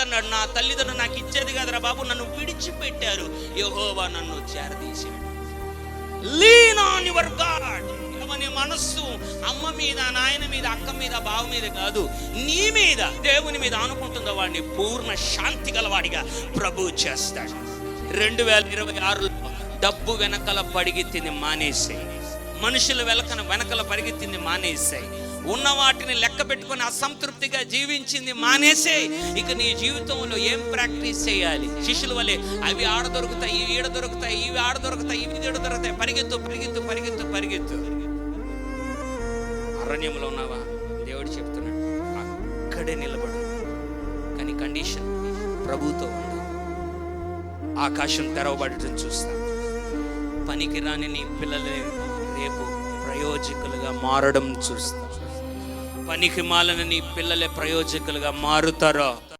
అన్నాడు నా తల్లిదండ్రులు నాకు ఇచ్చేది కదరా బాబు నన్ను విడిచిపెట్టారు. యహోవా నన్ను చేరదీశాడు. లీన్ ఆన్ యువర్ గాడ్ మనస్సు అమ్మ మీద నాయన మీద అక్క మీద బావ మీద కాదు. నీ మీద దేవుని మీద అనుకుంటుందో వాడిని పూర్ణ శాంతి గలవాడిగా ప్రభు చేస్తాడు. రెండు వేల ఇరవై ఆరులో డబ్బు వెనకల పరిగెత్తింది మానేసాయి. మనుషుల వెనకన వెనకల పరిగెత్తింది మానేసాయి. ఉన్న వాటిని లెక్క పెట్టుకొని అసంతృప్తిగా జీవించింది మానేసే ఇక నీ జీవితంలో ఏం ప్రాక్టీస్ చేయాలి? శిష్యుల వల్లే అవి ఆడ దొరుకుతాయి ఇవి ఈడ దొరుకుతాయి ఇవి ఆడ దొరుకుతాయి ఇవి ఈడ దొరుకుతాయి. పరిగెత్తు పరిగెత్తు పరిగెత్తు పరిగెత్తు. అరణ్యంలో ఉన్నావా? దేవుడు చెప్తున్నాడు అక్కడే నిలబడు. కానీ కండిషన్ ప్రభుతో ఉండు. ఆకాశం తెరవబడటం చూస్తా. పనికిరాని నీ పిల్లలే రేపు ప్రయోజకులుగా మారడం చూస్తాం. పనికి మాలని నీ పిల్లలే ప్రయోజకులుగా మారుతారో